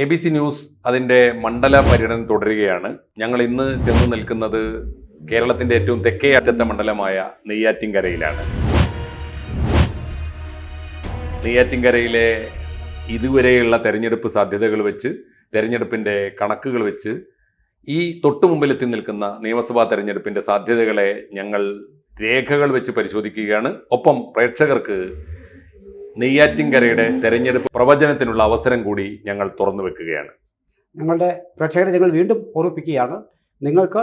A B C news അതിന്റെ മണ്ഡല പര്യടനം തുടരുകയാണ്. ഞങ്ങൾ ഇന്ന് ചെന്ന് നിൽക്കുന്നത് കേരളത്തിന്റെ ഏറ്റവും തെക്കേ അറ്റത്തെ മണ്ഡലമായ നെയ്യാറ്റിൻകരയിലാണ്. നെയ്യാറ്റിൻകരയിലെ ഇതുവരെയുള്ള തെരഞ്ഞെടുപ്പ് സാധ്യതകൾ വെച്ച് തെരഞ്ഞെടുപ്പിന്റെ കണക്കുകൾ വെച്ച് ഈ തൊട്ടു മുമ്പിലെത്തി നിൽക്കുന്ന നിയമസഭാ തെരഞ്ഞെടുപ്പിന്റെ സാധ്യതകളെ ഞങ്ങൾ രേഖകൾ വെച്ച് പരിശോധിക്കുകയാണ്. ഒപ്പം പ്രേക്ഷകർക്ക് നെയ്യാറ്റിൻകരയുടെ തെരഞ്ഞെടുപ്പ് പ്രവചനത്തിനുള്ള അവസരം കൂടി ഞങ്ങൾ തുറന്നു വെക്കുകയാണ്. ഞങ്ങളുടെ പ്രേക്ഷകരെ ഞങ്ങൾ വീണ്ടും ഓർമ്മിപ്പിക്കുകയാണ്. നിങ്ങൾക്ക്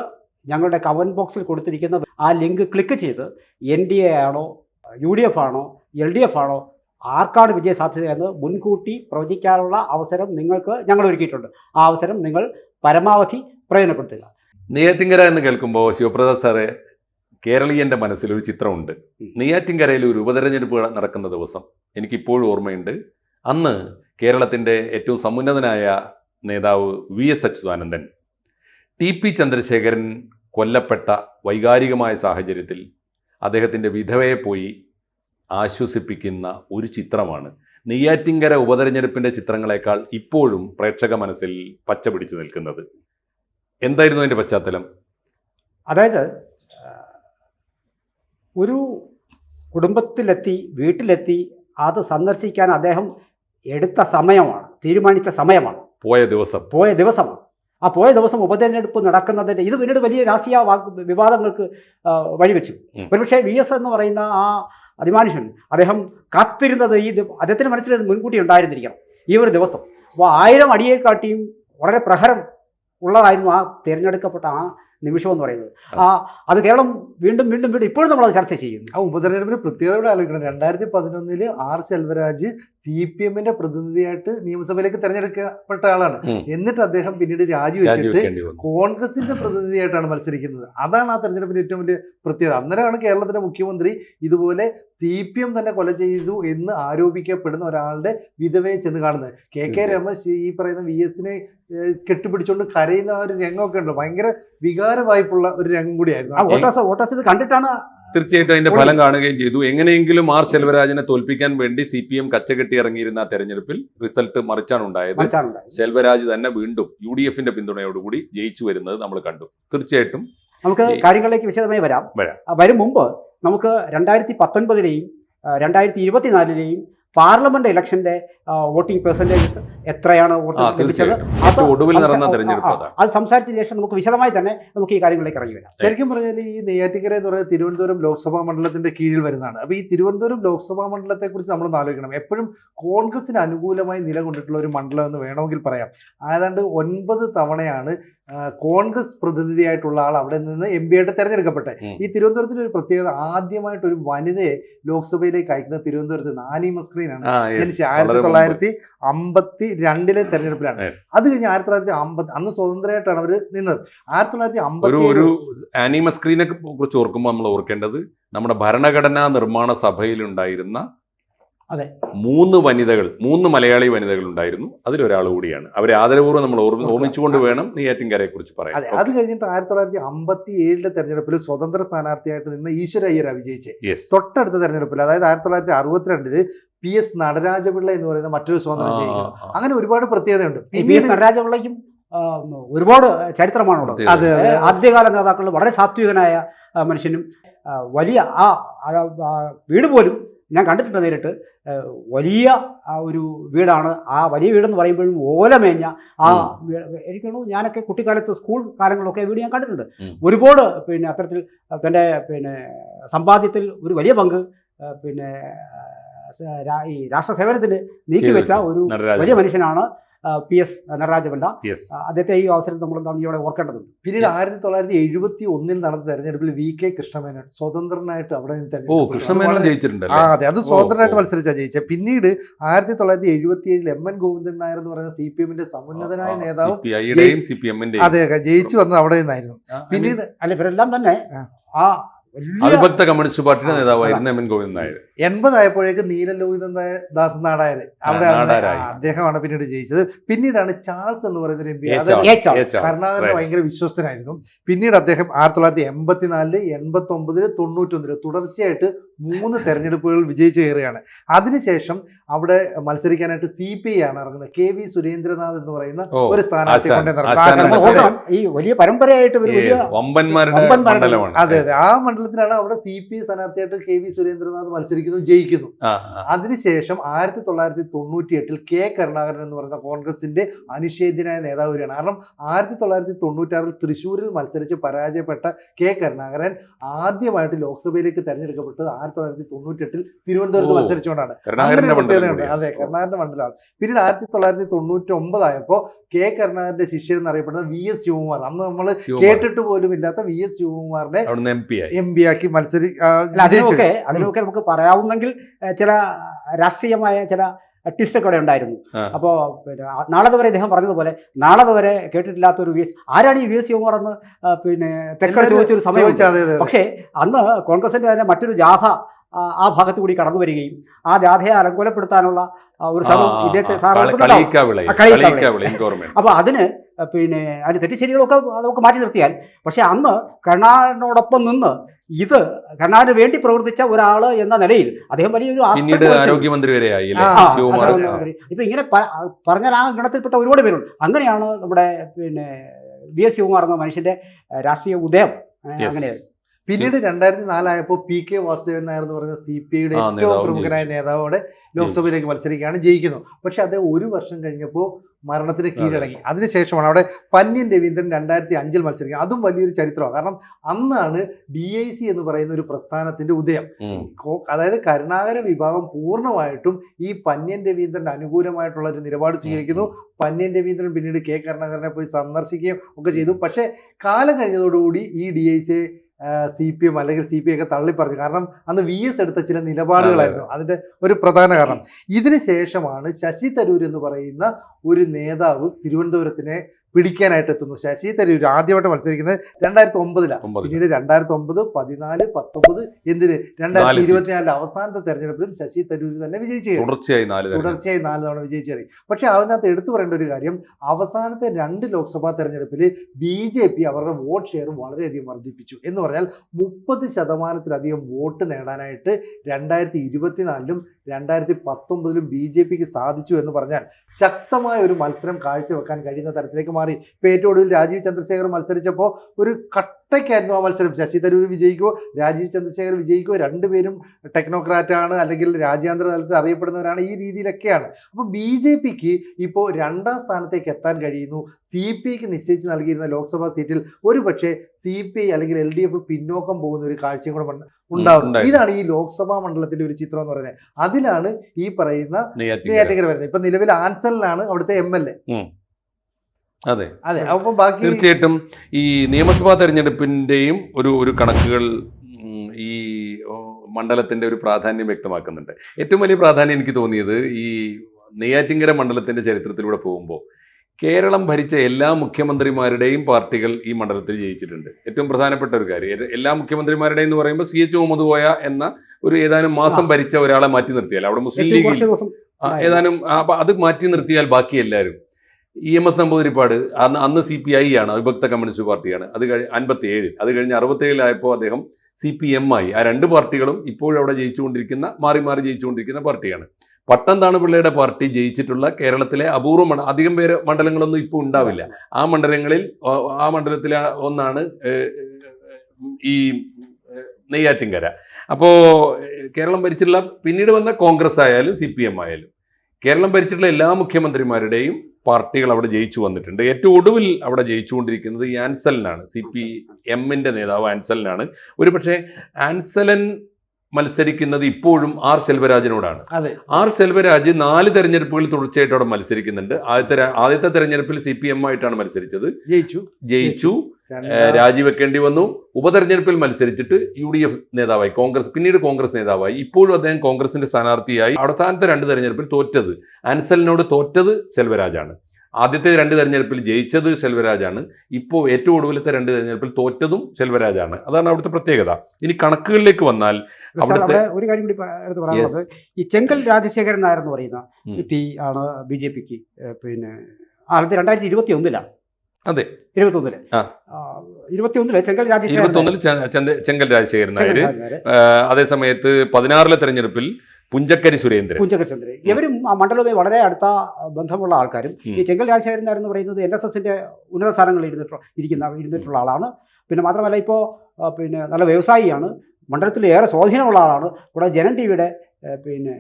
ഞങ്ങളുടെ കമന്റ് ബോക്സിൽ കൊടുത്തിരിക്കുന്ന ആ ലിങ്ക് ക്ലിക്ക് ചെയ്ത് എൻ ഡി എ ആണോ യു ഡി എഫ് ആണോ എൽ ഡി എഫ് ആണോ ആർക്കാണ് വിജയ സാധ്യത എന്ന് മുൻകൂട്ടി പ്രവചിക്കാനുള്ള അവസരം നിങ്ങൾക്ക് ഞങ്ങൾ ഒരുക്കിയിട്ടുണ്ട്. ആ അവസരം നിങ്ങൾ പരമാവധി പ്രയോജനപ്പെടുത്തുക. നെയ്യാറ്റിൻകര എന്ന് കേൾക്കുമ്പോൾ ശിവപ്രസാദ് സാറ് കേരളീയന്റെ മനസ്സിൽ ഒരു ചിത്രമുണ്ട്. നെയ്യാറ്റിൻകരയിൽ ഒരു ഉപതെരഞ്ഞെടുപ്പ് നടക്കുന്ന ദിവസം എനിക്കിപ്പോഴും ഓർമ്മയുണ്ട്. അന്ന് കേരളത്തിന്റെ ഏറ്റവും സമുന്നതനായ നേതാവ് V S Achuthanandan T P Chandrasekharan കൊല്ലപ്പെട്ട വൈകാരികമായ സാഹചര്യത്തിൽ അദ്ദേഹത്തിന്റെ വിധവയെ പോയി ആശ്വസിപ്പിക്കുന്ന ഒരു ചിത്രമാണ്. നെയ്യാറ്റിങ്കര ഉപതെരഞ്ഞെടുപ്പിന്റെ ചിത്രങ്ങളെക്കാൾ ഇപ്പോഴും പ്രേക്ഷക മനസ്സിൽ പച്ച പിടിച്ചു നിൽക്കുന്നത്. എന്തായിരുന്നു അതിന്റെ പശ്ചാത്തലം? അതായത് ഒരു കുടുംബത്തിലെത്തി വീട്ടിലെത്തി അത് സന്ദർശിക്കാൻ അദ്ദേഹം എടുത്ത സമയമാണ് തീരുമാനിച്ച സമയമാണ്. പോയ ദിവസം. പോയ ദിവസമാണ്. ആ പോയ ദിവസം ഉപതെരഞ്ഞെടുപ്പ് നടക്കുന്നതിന്റെ ഇത് പിന്നീട് വലിയ രാഷ്ട്രീയ വിവാദങ്ങൾക്ക് വഴിവെച്ചു. ഒരുപക്ഷേ വി എസ് എന്ന് പറയുന്ന ആ അതിമാനുഷ്യൻ അദ്ദേഹം കാത്തിരുന്നത് ഈ അദ്ദേഹത്തിന് മനസ്സിൽ മുൻകൂട്ടി ഉണ്ടായിരുന്നിരിക്കണം. ഈ ഒരു ദിവസം. അപ്പോൾ ആയിരം അടിയെക്കാട്ടിയും വളരെ പ്രഹരം ഉള്ളതായിരുന്നു ആ തിരഞ്ഞെടുക്കപ്പെട്ട ആ നിമിഷം എന്ന് പറയുന്നത്. ആ. അത് കേരളം വീണ്ടും വീണ്ടും വീണ്ടും ഇപ്പോഴും നമ്മൾ അത് ചർച്ച ചെയ്യുന്നു. ആ ഉപതെരഞ്ഞെടുപ്പിന് പ്രത്യേകതയോടെ ആലോചിക്കണം. രണ്ടായിരത്തി പതിനൊന്നിൽ ആർ സെൽവരാജ് സി പി എമ്മിന്റെ പ്രതിനിധിയായിട്ട് നിയമസഭയിലേക്ക് തെരഞ്ഞെടുക്കപ്പെട്ട ആളാണ്. എന്നിട്ട് അദ്ദേഹം പിന്നീട് രാജിവെച്ചിട്ട് കോൺഗ്രസിന്റെ പ്രതിനിധിയായിട്ടാണ് മത്സരിക്കുന്നത്. അതാണ് ആ തെരഞ്ഞെടുപ്പിന്റെ ഏറ്റവും വലിയ പ്രത്യേകത. അന്നേരമാണ് കേരളത്തിലെ മുഖ്യമന്ത്രി ഇതുപോലെ സി പി എം തന്നെ കൊല ചെയ്തു എന്ന് ആരോപിക്കപ്പെടുന്ന ഒരാളുടെ വിധവയെ ചെന്ന് കാണുന്നത്. കെ കെ രമേശ് ഈ പറയുന്ന വി എസിനെ കെട്ടിപ്പിടിച്ചുകൊണ്ട് കരയുന്ന ആ ഒരു രംഗമൊക്കെ ഉണ്ടല്ലോ ഭയങ്കര വികാര വായ്പുള്ള ഒരു രംഗം കൂടിയായിരുന്നു. ആ വോട്ടേഴ്സ് വോട്ടേഴ്സ് ഇത് കണ്ടിട്ടാണ് തീർച്ചയായിട്ടും അതിന്റെ ഫലം കാണുകയും ചെയ്തു. എങ്ങനെയെങ്കിലും ആർ ശെൽവരാജിനെ തോൽപ്പിക്കാൻ വേണ്ടി സി പി എം കച്ചകെട്ടി ഇറങ്ങിയിരുന്ന തെരഞ്ഞെടുപ്പിൽ റിസൾട്ട് മറിച്ചാണ് ഉണ്ടായത്. ശെൽവരാജ് തന്നെ വീണ്ടും യു ഡി എഫിന്റെ പിന്തുണയോടുകൂടി ജയിച്ചു വരുന്നത് നമ്മൾ കണ്ടു. തീർച്ചയായിട്ടും നമുക്ക് കാര്യങ്ങളിലേക്ക് വിശദമായി വരാം. വരാം. വരും മുമ്പ് നമുക്ക് രണ്ടായിരത്തി പത്തൊൻപതിലെയും രണ്ടായിരത്തി ഇരുപത്തിനാലിലെയും പാർലമെന്റ് ഇലക്ഷന്റെ വോട്ടിംഗ് പെർസെന്റേജസ് എത്രയാണ് വോട്ട് ലഭിച്ചത്? അത് സംസാരിച്ച ശേഷം നമുക്ക് വിശദമായി തന്നെ നമുക്ക് ഈ കാര്യങ്ങളിലേക്ക് ഇറങ്ങി വരാം. ശരിക്കും പറഞ്ഞാൽ ഈ നെയ്യാറ്റിക്കര എന്ന് പറയുന്നത് തിരുവനന്തപുരം ലോക്സഭാ മണ്ഡലത്തിന്റെ കീഴിൽ വരുന്നതാണ്. അപ്പോൾ ഈ തിരുവനന്തപുരം ലോക്സഭാ മണ്ഡലത്തെ കുറിച്ച് നമ്മൾ ആലോചിക്കണം. എപ്പോഴും കോൺഗ്രസിന് അനുകൂലമായി നിലകൊണ്ടിട്ടുള്ള ഒരു മണ്ഡലം എന്ന് വേണമെങ്കിൽ പറയാം. ഏതാണ്ട് ഒൻപത് തവണയാണ് കോൺഗ്രസ് പ്രതിനിധിയായിട്ടുള്ള ആൾ അവിടെ നിന്ന് എം പി ആയിട്ട് തെരഞ്ഞെടുക്കപ്പെട്ടെ. ഈ തിരുവനന്തപുരത്തിന് ഒരു പ്രത്യേകത ആദ്യമായിട്ട് ഒരു വനിതയെ ലോക്സഭയിലേക്ക് അയക്കുന്ന തിരുവനന്തപുരത്ത് നാനി മസ്ക്രീനാണ്. ജനിച്ച ആയിരത്തി. തൊള്ളായിരത്തി അമ്പത്തി രണ്ടിലെ തെരഞ്ഞെടുപ്പിലാണ്. അത് കഴിഞ്ഞ് ആയിരത്തി തൊള്ളായിരത്തി അമ്പത്തി അന്ന് സ്വതന്ത്രമായിട്ടാണ് അവർ നിന്നത്. ആയിരത്തി തൊള്ളായിരത്തി ഒരു അമ്പത്തി ഒരു ആനിമ സ്ക്രീനെ കുറിച്ച് ഓർക്കുമ്പോൾ നമ്മൾ ഓർക്കേണ്ടത് നമ്മുടെ ഭരണഘടനാ നിർമ്മാണ സഭയിലുണ്ടായിരുന്ന അതെ. മൂന്ന് വനിതകൾ മൂന്ന് മലയാളി വനിതകൾ ഉണ്ടായിരുന്നു. അതിലൊരാൾ കൂടിയാണ്. അവരെ ആദരപൂർവം നമ്മൾ ഓർമ്മ- ഓർമ്മിച്ചുകൊണ്ട് വേണം നെയ്യാറ്റിൻകരയെ കുറിച്ച് പറയാൻ. അതെ. അത് കഴിഞ്ഞിട്ട് ആയിരത്തി തൊള്ളായിരത്തി അമ്പത്തി ഏഴിലെ തെരഞ്ഞെടുപ്പിൽ സ്വതന്ത്ര സ്ഥാനാർത്ഥിയായിട്ട് നിന്ന് ഈശ്വര അയ്യര വിജയിച്ച് തൊട്ടടുത്ത തെരഞ്ഞെടുപ്പിൽ അതായത് ആയിരത്തി തൊള്ളായിരത്തി അറുപത്തിരണ്ടിൽ പി എസ് നടരാജപിള്ള എന്ന് പറയുന്ന മറ്റൊരു സ്വതന്ത്ര വിജയിക്കുന്നു അങ്ങനെ ഒരുപാട് പ്രത്യേകതയുണ്ട്. പി എസ് നടരാജപിള്ളയ്ക്കും ഒരുപാട് ചരിത്രമാണുള്ളത്. അത് ആദ്യകാല നേതാക്കളിൽ വളരെ സാത്വികനായ മനുഷ്യനും വലിയ ആ വീട് പോലും ഞാൻ കണ്ടിട്ടുണ്ട് നേരിട്ട്. വലിയ ഒരു വീടാണ്. ആ വലിയ വീടെന്ന് പറയുമ്പോഴും ഓലമേഞ്ഞ ആ ഉം. വീട് എനിക്ക് തോന്നുന്നു ഞാനൊക്കെ കുട്ടിക്കാലത്ത് സ്കൂൾ കാലങ്ങളിലൊക്കെ വീട് ഞാൻ കണ്ടിട്ടുണ്ട്. ഒരുപാട് പിന്നെ അത്തരത്തിൽ തന്റെ പിന്നെ സമ്പാദ്യത്തിൽ ഒരു വലിയ പങ്ക് പിന്നെ ഈ രാഷ്ട്ര സേവനത്തിൽ നീക്കിവെച്ച ഒരു വലിയ മനുഷ്യനാണ് പി എസ് നടരാജപിള്ള അദ്ദേഹത്തെ ഈ അവസരം നമ്മൾ എന്താണ് ഇവിടെ ഓർക്കേണ്ടതുണ്ട്? പിന്നീട് ആയിരത്തി തൊള്ളായിരത്തി എഴുപത്തി ഒന്നിൽ നടന്ന തെരഞ്ഞെടുപ്പിൽ വി കെ കൃഷ്ണമേനോൻ സ്വതന്ത്രനായിട്ട് അവിടെ നിന്ന് ഓ കൃഷ്ണമേനോൻ ജയിച്ചിട്ടുണ്ട് ആ അതെ അത് സ്വതന്ത്രനായിട്ട് മത്സരിച്ചാണ് മത്സരിച്ചാ ജയിച്ചത് പിന്നീട് ആയിരത്തി തൊള്ളായിരത്തി എഴുപത്തി ഏഴിൽ എം എൻ ഗോവിന്ദൻ നായർ എന്ന് പറയുന്ന സി പി എമ്മിന്റെ സമുന്നതനായ നേതാവ് അതെ ജയിച്ചു വന്നത് അവിടെ നിന്നായിരുന്നു. പിന്നീട് അല്ല ഇവരെല്ലാം തന്നെ ആ. കമ്മ്യൂണിസ്റ്റ് പാർട്ടിയുടെ നേതാവായിരുന്നു എം എൻ ഗോവിന്ദൻ നായർ. എൺപതായപ്പോഴേക്ക് നീലൻ ലോഹിതൻ ദാസ് നാടായർ അവിടെ. അദ്ദേഹമാണ് പിന്നീട് ജയിച്ചത്. പിന്നീടാണ് ചാൾസ് എന്ന് പറയുന്ന ഒരു എം പി. കരുണാകരന് ഭയങ്കര വിശ്വസ്തനായിരുന്നു. പിന്നീട് അദ്ദേഹം ആയിരത്തി തൊള്ളായിരത്തി എൺപത്തിനാലിൽ എൺപത്തി ഒമ്പതിൽ തൊണ്ണൂറ്റൊന്നിൽ തുടർച്ചയായിട്ട് മൂന്ന് തെരഞ്ഞെടുപ്പുകൾ വിജയിച്ചു കയറുകയാണ്. അതിനുശേഷം അവിടെ മത്സരിക്കാനായിട്ട് സി പി ഐ ആണ് ഇറങ്ങുന്നത്. കെ വി സുരേന്ദ്രനാഥ് എന്ന് പറയുന്ന ഒരു സ്ഥാനാർത്ഥി. കൊണ്ടേ ഈ വലിയ പരമ്പരയായിട്ട് ഒരു വമ്പന്മാരുടെ വമ്പന്മാരുടെ മണ്ഡലമാണ്. അതെ അതെ. ആ മണ്ഡലത്തിലാണ് അവിടെ സി പി ഐ സ്ഥാനാർത്ഥിയായിട്ട് കെ വി സുരേന്ദ്രനാഥ് മത്സരിക്കുന്നു ജയിക്കുന്നു. അതിനുശേഷം ആയിരത്തി തൊള്ളായിരത്തി തൊണ്ണൂറ്റി എട്ടിൽ കെ കരുണാകരൻ എന്ന് പറയുന്ന കോൺഗ്രസിന്റെ അനിഷേധ്യനായ നേതാവ് വരികയാണ്. കാരണം ആയിരത്തി തൊള്ളായിരത്തി തൊണ്ണൂറ്റാറിൽ തൃശ്ശൂരിൽ മത്സരിച്ച് പരാജയപ്പെട്ട കെ കരുണാകരൻ ആദ്യമായിട്ട് ലോക്സഭയിലേക്ക് തെരഞ്ഞെടുക്കപ്പെട്ടത് ആയിരത്തി തൊള്ളായിരത്തി തൊണ്ണൂറ്റെട്ടിൽ തിരുവനന്തപുരത്ത് മത്സരിച്ചുകൊണ്ടാണ്. അതെ കരുണാകരന്റെ മണ്ഡലമാണ്. പിന്നീട് ആയിരത്തി തൊള്ളായിരത്തി തൊണ്ണൂറ്റി ഒമ്പതായപ്പോൾ കെ കരുണാകരന്റെ ശിഷ്യൻ എന്നറിയപ്പെടുന്ന വി എസ് ശിവകുമാർ. അന്ന് നമ്മൾ കേട്ടിട്ട് പോലും ഇല്ലാത്ത വി എസ് ശിവകുമാറിനെ എം പി ആക്കി മത്സരി നമുക്ക് പറയാവുന്നെങ്കിൽ ഏഹ്, ചില രാഷ്ട്രീയമായ ചില ട്വിസ്റ്റൊക്കെ അവിടെ ഉണ്ടായിരുന്നു. അപ്പോൾ പിന്നെ നാളെ വരെ ഇദ്ദേഹം പറഞ്ഞതുപോലെ നാളെ വരെ കേട്ടിട്ടില്ലാത്ത ഒരു വി എസ് ആരാണ് ഈ വി എസ് ശിവകുമാർ എന്ന് പിന്നെ തെക്കൻ ചോദിച്ചൊരു സമയം. പക്ഷേ അന്ന് കോൺഗ്രസിന്റെ തന്നെ മറ്റൊരു ജാഥ ആ, ഭാഗത്തു കൂടി കടന്നു വരികയും ആ ജാഥയെ അലങ്കോലപ്പെടുത്താനുള്ള ഒരു ശ്രമം ഇദ്ദേഹത്തെ അപ്പോൾ അതിന് പിന്നെ അതിന് തെറ്റിശ്ശേരികളൊക്കെ നമുക്ക് മാറ്റി നിർത്തിയാൽ പക്ഷെ അന്ന് കരുണാടനോടൊപ്പം നിന്ന് ഇത് കർണാടിന് വേണ്ടി പ്രവർത്തിച്ച ഒരാൾ എന്ന നിലയിൽ അദ്ദേഹം വലിയൊരു. ആരോഗ്യമന്ത്രി വരെ. ഇപ്പൊ ഇങ്ങനെ പറഞ്ഞാൽ ആ ഗണത്തിൽപ്പെട്ട ഒരുപാട് പേരുണ്ട്. അങ്ങനെയാണ് നമ്മുടെ പിന്നെ വി എസ് ശിവകുമാർ എന്ന മനുഷ്യന്റെ രാഷ്ട്രീയ ഉദയം. അങ്ങനെയായിരുന്നു. പിന്നീട് രണ്ടായിരത്തി നാലായപ്പോൾ പി കെ വാസുദേവൻ നായർ എന്ന് പറഞ്ഞ സി പി ഐയുടെ ഏറ്റവും പ്രമുഖനായ നേതാവോടെ ലോക്സഭയിലേക്ക് മത്സരിക്കുകയാണ് ജയിക്കുന്നു പക്ഷെ അത് ഒരു വർഷം കഴിഞ്ഞപ്പോൾ മരണത്തിന് കീഴടങ്ങി. അതിനുശേഷമാണ് അവിടെ പന്നിയൻ രവീന്ദ്രൻ രണ്ടായിരത്തി അഞ്ചിൽ മത്സരിക്കുക. അതും വലിയൊരു ചരിത്രമാണ്. കാരണം അന്നാണ് ഡി ഐ സി എന്ന് പറയുന്ന ഒരു പ്രസ്ഥാനത്തിന്റെ ഉദയം. അതായത് കരുണാകര വിഭാഗം പൂർണമായിട്ടും ഈ പന്നിയൻ രവീന്ദ്രന്റെ അനുകൂലമായിട്ടുള്ള ഒരു നിലപാട് സ്വീകരിക്കുന്നു. പന്നിയൻ രവീന്ദ്രൻ പിന്നീട് കെ കരുണാകരനെ പോയി സന്ദർശിക്കുകയും ഒക്കെ ചെയ്തു. പക്ഷേ കാലം കഴിഞ്ഞതോടുകൂടി ഈ D I C C P M അല്ലെങ്കിൽ സി പി ഒക്കെ തള്ളിപ്പറഞ്ഞു. കാരണം അന്ന് വി എസ് എടുത്ത ചില നിലപാടുകളായിരുന്നു. അതിന്റെ ഒരു പ്രധാന കാരണം. ഇതിന് ശേഷമാണ് ശശി തരൂർ എന്ന് പറയുന്ന ഒരു നേതാവ് തിരുവനന്തപുരത്തിനെ പിടിക്കാനായിട്ട് എത്തുന്നു. ശശി തരൂർ ആദ്യമായിട്ട് മത്സരിക്കുന്നത് രണ്ടായിരത്തി ഒമ്പതിലാണ് ഒമ്പത് പിന്നീട് രണ്ടായിരത്തി ഒമ്പത് പതിനാല് പത്തൊമ്പത് എന്തിന് രണ്ടായിരത്തി ഇരുപത്തിനാലിലെ അവസാനത്തെ തെരഞ്ഞെടുപ്പിലും ശശി തരൂർ തന്നെ വിജയിച്ചു. തുടർച്ചയായി നാല് തുടർച്ചയായി നാല് തവണ വിജയിച്ചു പക്ഷേ പക്ഷെ അതിനകത്ത് എടുത്തു പറയേണ്ട ഒരു കാര്യം അവസാനത്തെ രണ്ട് ലോക്സഭാ തെരഞ്ഞെടുപ്പിൽ ബി ജെ പി അവരുടെ വോട്ട് ഷെയർ വളരെയധികം വർദ്ധിപ്പിച്ചു. എന്ന് പറഞ്ഞാൽ മുപ്പത് ശതമാനത്തിലധികം വോട്ട് നേടാനായിട്ട് രണ്ടായിരത്തി ഇരുപത്തിനാലിലും രണ്ടായിരത്തി പത്തൊമ്പതിലും ബി ജെ പിക്ക് സാധിച്ചു എന്ന് പറഞ്ഞാൽ ശക്തമായ ഒരു മത്സരം കാഴ്ചവെക്കാൻ കഴിയുന്ന തരത്തിലേക്ക് മാറി. ഇപ്പൊ ഏറ്റവും ഒടുവിൽ രാജീവ് ചന്ദ്രശേഖർ മത്സരിച്ചപ്പോൾ ഒരു കട്ടയ്ക്കായിരുന്നു ആ മത്സരം. ശശി തരൂർ വിജയിക്കുമോ രാജീവ് ചന്ദ്രശേഖർ വിജയിക്കുമോ രണ്ടുപേരും ടെക്നോക്രാറ്റാണ് അല്ലെങ്കിൽ രാജ്യാന്തര തലത്തിൽ അറിയപ്പെടുന്നവരാണ് ഈ രീതിയിലൊക്കെയാണ്. അപ്പോൾ ബി ജെ പിക്ക് ഇപ്പോൾ രണ്ടാം സ്ഥാനത്തേക്ക് എത്താൻ കഴിയുന്നു. സി പി ഐക്ക് നിശ്ചയിച്ച് നൽകിയിരുന്ന ലോക്സഭാ സീറ്റിൽ ഒരു പക്ഷേ സി പി ഐ അല്ലെങ്കിൽ എൽ ഡി എഫ് പിന്നോക്കം പോകുന്ന ഒരു കാഴ്ചയും കൂടെ ഉണ്ടാവും ഇതാണ് ഈ ലോക്സഭാ മണ്ഡലത്തിന്റെ ഒരു ചിത്രം എന്ന് പറയുന്നത്. അതിലാണ് ഈ പറയുന്ന നെയ്യാറ്റിങ്ങനെ വരുന്നത്. ഇപ്പൊ നിലവിൽ ആൻസലിനാണ് അവിടുത്തെ എം എൽ എ. അതെ. അതെ അപ്പൊ ബാക്കി തീർച്ചയായിട്ടും ഈ നിയമസഭാ തെരഞ്ഞെടുപ്പിന്റെയും ഒരു ഒരു കണക്കുകൾ ഈ മണ്ഡലത്തിന്റെ ഒരു പ്രാധാന്യം വ്യക്തമാക്കുന്നുണ്ട്. ഏറ്റവും വലിയ പ്രാധാന്യം എനിക്ക് തോന്നിയത് ഈ നെയ്യാറ്റിങ്കര മണ്ഡലത്തിന്റെ ചരിത്രത്തിലൂടെ പോകുമ്പോൾ കേരളം ഭരിച്ച എല്ലാ മുഖ്യമന്ത്രിമാരുടെയും പാർട്ടികൾ ഈ മണ്ഡലത്തിൽ ജയിച്ചിട്ടുണ്ട്. ഏറ്റവും പ്രധാനപ്പെട്ട ഒരു കാര്യം എല്ലാ മുഖ്യമന്ത്രിമാരുടെയും എന്ന് പറയുമ്പോൾ സി എച്ച് മുഹമ്മദ് കോയ എന്ന ഒരു ഏതാനും മാസം ഭരിച്ച ഒരാളെ മാറ്റി നിർത്തിയാൽ അവിടെ മുസ്ലിം ആ, ഏതാനും അത് മാറ്റി നിർത്തിയാൽ ബാക്കി എല്ലാവരും ഇ എം എസ് നമ്പൂതിരിപ്പാട് അന്ന് അന്ന് സി പി ഐ ആണ് അവിഭക്ത കമ്മ്യൂണിസ്റ്റ് പാർട്ടിയാണ്. അത് കഴിഞ്ഞ് അൻപത്തി ഏഴിൽ അത് കഴിഞ്ഞ് അറുപത്തേഴിലായപ്പോൾ അദ്ദേഹം സി പി എം ആയി. ആ രണ്ട് പാർട്ടികളും ഇപ്പോഴും അവിടെ ജയിച്ചുകൊണ്ടിരിക്കുന്ന മാറി മാറി ജയിച്ചുകൊണ്ടിരിക്കുന്ന പാർട്ടിയാണ്. പട്ടംതാണ് പിള്ളയുടെ പാർട്ടി. ജയിച്ചിട്ടുള്ള കേരളത്തിലെ അപൂർവ മണ്ഡ അധികം പേര് മണ്ഡലങ്ങളൊന്നും ഇപ്പോൾ ഉണ്ടാവില്ല. ആ മണ്ഡലങ്ങളിൽ ആ, മണ്ഡലത്തിലെ ഒന്നാണ് ഈ നെയ്യാറ്റിൻകര. അപ്പോൾ കേരളം ഭരിച്ചിട്ടുള്ള പിന്നീട് വന്ന കോൺഗ്രസ് ആയാലും സി പി എം ആയാലും കേരളം ഭരിച്ചിട്ടുള്ള എല്ലാ മുഖ്യമന്ത്രിമാരുടെയും പാർട്ടികൾ അവിടെ ജയിച്ചു വന്നിട്ടുണ്ട്. ഏറ്റവും ഒടുവിൽ അവിടെ ജയിച്ചുകൊണ്ടിരിക്കുന്നത് ഈ ആൻസലിനാണ്. സി പി എമ്മിന്റെ നേതാവ് ആൻസലിനാണ്. ഒരു പക്ഷേ ആൻസലൻ മത്സരിക്കുന്നത് ഇപ്പോഴും ആർ സെൽവരാജിനോടാണ് അതെ. ആർ സെൽവരാജ് നാല് തെരഞ്ഞെടുപ്പുകൾ തുടർച്ചയായിട്ട് അവിടെ മത്സരിക്കുന്നുണ്ട്. ആദ്യത്തെ ആദ്യത്തെ തെരഞ്ഞെടുപ്പിൽ സി പി എം ആയിട്ടാണ് മത്സരിച്ചത്. ജയിച്ചു. ജയിച്ചു. രാജിവെക്കേണ്ടി വന്നു. ഉപതെരഞ്ഞെടുപ്പിൽ മത്സരിച്ചിട്ട് യു ഡി എഫ് നേതാവായി. കോൺഗ്രസ് പിന്നീട് കോൺഗ്രസ് നേതാവായി. ഇപ്പോഴും അദ്ദേഹം കോൺഗ്രസിന്റെ സ്ഥാനാർത്ഥിയായി. അവസാനത്തെ രണ്ട് തെരഞ്ഞെടുപ്പിൽ തോറ്റത് അൻസലിനോട് തോറ്റത് സെൽവരാജാണ്. ആദ്യത്തെ രണ്ട് തെരഞ്ഞെടുപ്പിൽ ജയിച്ചത് സെൽവരാജാണ്. ഇപ്പോൾ ഏറ്റവും ഒടുവിലത്തെ രണ്ട് തെരഞ്ഞെടുപ്പിൽ തോറ്റതും സെൽവരാജാണ്. അതാണ് അവിടുത്തെ പ്രത്യേകത. ഇനി കണക്കുകളിലേക്ക് വന്നാൽ അവിടുത്തെ- ഒരു കാര്യം കൂടി എടുത്ത് പറയാനുള്ളത്. ഈ ചെങ്കൽ രാജശേഖരൻ നായർ എന്ന് പറയുന്ന. വ്യക്തി ആണ് ബി ജെ പിക്ക് പിന്നെ ആദ്യത്തെ രണ്ടായിരത്തി ഇരുപത്തി ഒന്നിലാണ് അതെ. ഇരുപത്തിയൊന്നിൽ ആ. ഇരുപത്തി ഒന്നിൽ ചെങ്കൽ രാജശേഖരൻ ഇരുപത്തൊന്നിൽ ചെങ്കൽ രാജശേഖരൻ നായർ. അതേ സമയത്ത് പതിനാറിലെ തെരഞ്ഞെടുപ്പിൽ പുഞ്ചക്കരി സുരേന്ദ്രൻ. പുഞ്ചക്കരി സുരേന്ദ്രൻ. ഇവരും ആ മണ്ഡലവുമായി വളരെ അടുത്ത ബന്ധമുള്ള ആൾക്കാരും ഈ ചെങ്കൽ രാജശേഖരൻ നായർ എന്ന് പറയുന്നത് എൻ എസ് എസിന്റെ ഉന്നത സ്ഥാനങ്ങളിൽ ഇരുന്നിട്ടുള്ള ഇരിക്കുന്ന ഇരുന്നിട്ടുള്ള ആളാണ്. പിന്നെ മാത്രമല്ല ഇപ്പോൾ പിന്നെ നല്ല വ്യവസായിയാണ്. മണ്ഡലത്തിൽ ഏറെ സ്വാധീനമുള്ള ആളാണ്. കൂടാതെ ജനൻ ടി വിയുടെ പിന്നെ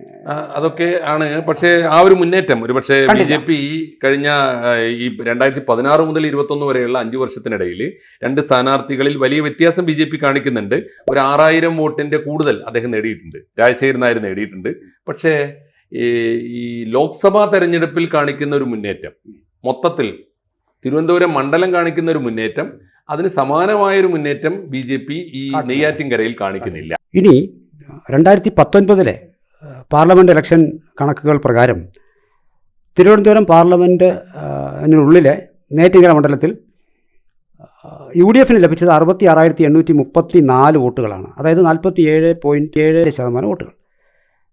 അതൊക്കെ ആണ്. പക്ഷേ ആ ഒരു മുന്നേറ്റം ഒരു പക്ഷേ ബി ജെ പി കഴിഞ്ഞ ഈ രണ്ടായിരത്തി പതിനാറ് മുതൽ ഇരുപത്തൊന്ന് വരെയുള്ള അഞ്ചു വർഷത്തിനിടയിൽ രണ്ട് സ്ഥാനാർത്ഥികളിൽ വലിയ വ്യത്യാസം ബി ജെ പി കാണിക്കുന്നുണ്ട്. ഒരു ആറായിരം വോട്ടിന്റെ കൂടുതൽ അദ്ദേഹം നേടിയിട്ടുണ്ട്. രാജശേഖരൻ നായർ നേടിയിട്ടുണ്ട്. പക്ഷേ ഈ ലോക്സഭാ തെരഞ്ഞെടുപ്പിൽ കാണിക്കുന്ന ഒരു മുന്നേറ്റം മൊത്തത്തിൽ തിരുവനന്തപുരം മണ്ഡലം കാണിക്കുന്ന ഒരു മുന്നേറ്റം അതിന് സമാനമായൊരു മുന്നേറ്റം ബി ജെ പി ഈ. നെയ്യാറ്റിൻകരയിൽ കാണിക്കുന്നില്ല. ഇനി രണ്ടായിരത്തി പത്തൊൻപതിലെ പാർലമെന്റ് ഇലക്ഷൻ കണക്കുകൾ പ്രകാരം തിരുവനന്തപുരം പാർലമെന്റ് ഉള്ളിലെ നേറ്റിങ്കര മണ്ഡലത്തിൽ യു ഡി എഫിന് ലഭിച്ചത് അറുപത്തി ആറായിരത്തി എണ്ണൂറ്റി മുപ്പത്തി നാല് വോട്ടുകളാണ്. അതായത് നാൽപ്പത്തി ഏഴ് പോയിന്റ് ഏഴ് ശതമാനം വോട്ടുകൾ.